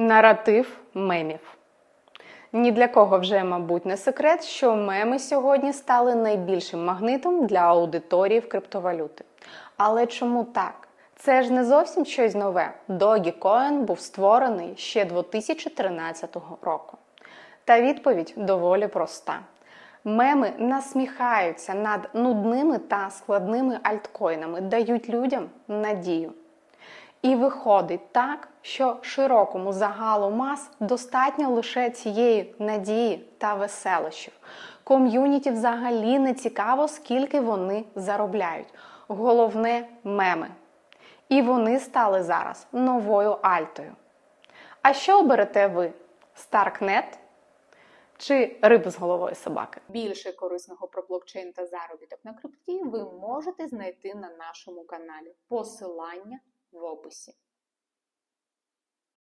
Наратив мемів. Ні для кого вже, мабуть, не секрет, що меми сьогодні стали найбільшим магнитом для аудиторії в криптовалюти. Але чому так? Це ж не зовсім щось нове. Dogecoin був створений ще 2013 року. Та відповідь доволі проста. Меми насміхаються над нудними та складними альткоїнами, дають людям надію. І виходить так, що широкому загалу мас достатньо лише цієї надії та веселощів. Ком'юніті взагалі не цікаво, скільки вони заробляють. Головне меми. І вони стали зараз новою альтою. А що оберете ви? Старкнет чи рибу з головою собаки? Більше корисного про блокчейн та заробіток на крипті ви можете знайти на нашому каналі. Посилання в описі.